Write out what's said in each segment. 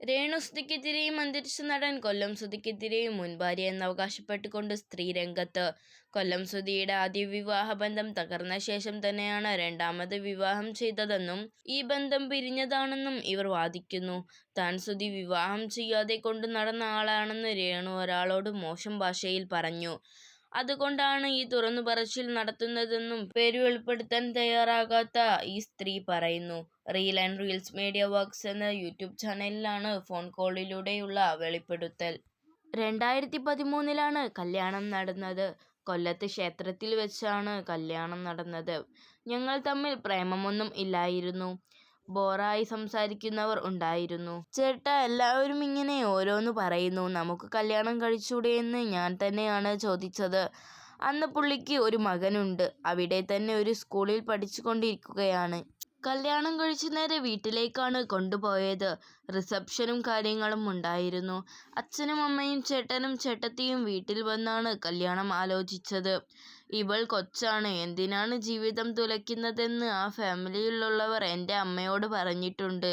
രേണു സുധിക്കെതിരെയും അന്തരിച്ച നടൻ കൊല്ലം സുധിക്കെതിരെയും മുൻ ഭാര്യ എന്നവകാശപ്പെട്ടുകൊണ്ട് സ്ത്രീ രംഗത്ത്. കൊല്ലം സുധിയുടെ ആദ്യ വിവാഹബന്ധം തകർന്ന ശേഷം തന്നെയാണ് രണ്ടാമത് വിവാഹം ചെയ്തതെന്നും ഈ ബന്ധം പിരിഞ്ഞതാണെന്നും ഇവർ വാദിക്കുന്നു. താൻ സുധി വിവാഹം ചെയ്യാതെ കൊണ്ട് നടന്ന ആളാണെന്ന് രേണു ഒരാളോട് മോശം ഭാഷയിൽ പറഞ്ഞു. അതുകൊണ്ടാണ് ഈ തുറന്നുപറച്ചിൽ നടത്തുന്നതെന്നും പേര് വെളിപ്പെടുത്താൻ തയ്യാറാകാത്ത ഈ സ്ത്രീ പറയുന്നു. Reel and reels media works എന്ന യൂട്യൂബ് ചാനലിലാണ് ഫോൺ കോളിലൂടെയുള്ള വെളിപ്പെടുത്തൽ. രണ്ടായിരത്തി പതിമൂന്നിലാണ് കല്യാണം നടന്നത്. കൊല്ലത്ത് ക്ഷേത്രത്തിൽ വെച്ചാണ് കല്യാണം നടന്നത്. ഞങ്ങൾ തമ്മിൽ പ്രേമമൊന്നും ഇല്ലായിരുന്നു. ബോറായി സംസാരിക്കുന്നവർ ഉണ്ടായിരുന്നു. ചേട്ടാ എല്ലാവരും ഇങ്ങനെ ഓരോന്ന് പറയുന്നു. നമുക്ക് കല്യാണം കഴിച്ചൂടെ എന്ന് ഞാൻ തന്നെയാണ് ചോദിച്ചത്. അന്ന് പുള്ളിക്ക് ഒരു മകനുണ്ട്. അവിടെ തന്നെ ഒരു സ്കൂളിൽ പഠിച്ചുകൊണ്ടിരിക്കുകയാണ്. കല്യാണം കഴിച്ച് നേരെ വീട്ടിലേക്കാണ് കൊണ്ടുപോയത്. റിസപ്ഷനും കാര്യങ്ങളും ഉണ്ടായിരുന്നു. അച്ഛനും അമ്മയും ചേട്ടനും ചേട്ടത്തിയും വീട്ടിൽ വന്നാണ് കല്യാണം ആലോചിച്ചത്. ഇവൾ കൊച്ചാണ്. എന്തിനാണ് ജീവിതം തുലയ്ക്കുന്നതെന്ന് ആ ഫാമിലിയിലുള്ളവർ എന്റെ അമ്മയോട് പറഞ്ഞിട്ടുണ്ട്.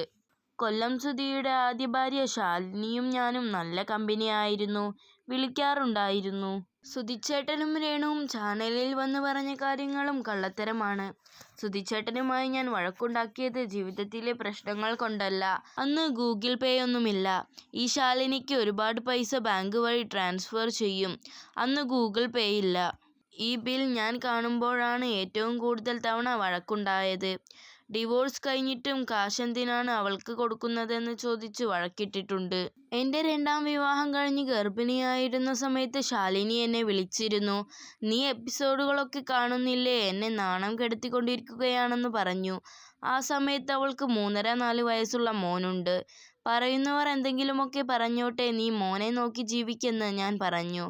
കൊല്ലം സുധിയുടെ ആദ്യ ഭാര്യ ശാലിനിയും ഞാനും നല്ല കമ്പനിയായിരുന്നു. വിളിക്കാറുണ്ടായിരുന്നു. സുധിച്ചേട്ടനും രേണുവും ചാനലിൽ വന്ന് പറഞ്ഞ കാര്യങ്ങളും കള്ളത്തരമാണ്. സുധിച്ചേട്ടനുമായി ഞാൻ വഴക്കുണ്ടാക്കിയത് ജീവിതത്തിലെ പ്രശ്നങ്ങൾ കൊണ്ടല്ല. അന്ന് ഗൂഗിൾ പേ ഒന്നുമില്ല ഈ ശാലിനിക്ക് ഒരുപാട് പൈസ ബാങ്ക് വഴി ട്രാൻസ്ഫർ ചെയ്യും. അന്ന് ഗൂഗിൾ പേയില്ല. ഈ ബിൽ ഞാൻ കാണുമ്പോഴാണ് ഏറ്റവും കൂടുതൽ തവണ വഴക്കുണ്ടായത്. ഡിവോഴ്സ് കഴിഞ്ഞിട്ടും കാശെന്തിനാണ് അവൾക്ക് കൊടുക്കുന്നതെന്ന് ചോദിച്ച് വഴക്കിട്ടിട്ടുണ്ട്. എന്റെ രണ്ടാം വിവാഹം കഴിഞ്ഞ് ഗർഭിണിയായിരുന്ന സമയത്ത് ശാലിനി എന്നെ വിളിച്ചിരുന്നു. നീ എപ്പിസോഡുകളൊക്കെ കാണുന്നില്ലേ എന്നെ നാണം കെടുത്തിക്കൊണ്ടിരിക്കുകയാണെന്ന് പറഞ്ഞു. ആ സമയത്ത് അവൾക്ക് മൂന്നര നാല് വയസ്സുള്ള മോനുണ്ട്. പറയുന്നവർ എന്തെങ്കിലുമൊക്കെ പറഞ്ഞോട്ടെ നീ മോനെ നോക്കി ജീവിക്കെന്ന് ഞാൻ പറഞ്ഞു.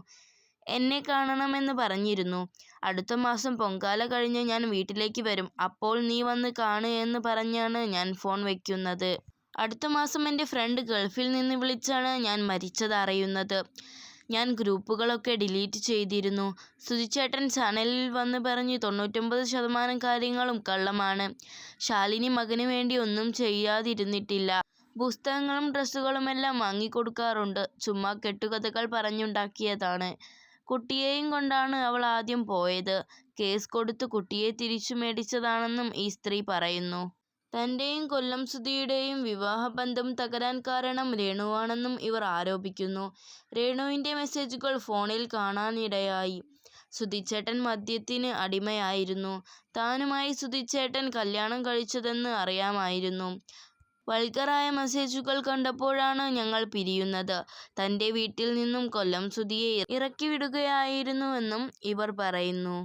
എന്നെ കാണണമെന്ന് പറഞ്ഞിരുന്നു. അടുത്ത മാസം പൊങ്കാല കഴിഞ്ഞ് ഞാൻ വീട്ടിലേക്ക് വരും. അപ്പോൾ നീ വന്ന് കാണ് എന്ന് പറഞ്ഞാണ് ഞാൻ ഫോൺ വയ്ക്കുന്നത്. അടുത്ത മാസം എന്റെ ഫ്രണ്ട് ഗൾഫിൽ നിന്ന് വിളിച്ചാണ് ഞാൻ മരിച്ചത് അറിയുന്നത്. ഞാൻ ഗ്രൂപ്പുകളൊക്കെ ഡിലീറ്റ് ചെയ്തിരുന്നു. സുധിച്ചേട്ടൻ ചാനലിൽ വന്ന് പറഞ്ഞു തൊണ്ണൂറ്റൊമ്പത് ശതമാനം കാര്യങ്ങളും കള്ളമാണ്. ശാലിനി മകന് വേണ്ടി ഒന്നും ചെയ്യാതിരുന്നിട്ടില്ല. പുസ്തകങ്ങളും ഡ്രസ്സുകളുമെല്ലാം വാങ്ങിക്കൊടുക്കാറുണ്ട്. ചുമ്മാ കെട്ടുകഥകൾ പറഞ്ഞുണ്ടാക്കിയതാണ്. കുട്ടിയെയും കൊണ്ടാണ് അവൾ ആദ്യം പോയത്. കേസ് കൊടുത്ത് കുട്ടിയെ തിരിച്ചു മേടിച്ചതാണെന്നും ഈ സ്ത്രീ പറയുന്നു. തന്റെയും കൊല്ലം സുധിയുടെയും വിവാഹബന്ധം തകരാൻ കാരണം രേണുവാണെന്നും ഇവർ ആരോപിക്കുന്നു. രേണുവിന്റെ മെസ്സേജുകൾ ഫോണിൽ കാണാനിടയായി. സുധിച്ചേട്ടൻ മദ്യത്തിന് അടിമയായിരുന്നു. താനുമായി സുധിച്ചേട്ടൻ കല്യാണം കഴിച്ചതെന്ന് അറിയാമായിരുന്നു. വൾഗറായ മെസ്സേജുകൾ കണ്ടപ്പോഴാണ് ഞങ്ങൾ പിരിയുന്നത്. തന്റെ വീട്ടിൽ നിന്നും കൊല്ലം സുധിയെ ഇറക്കിവിടുകയായിരുന്നുവെന്നും ഇവർ പറയുന്നു.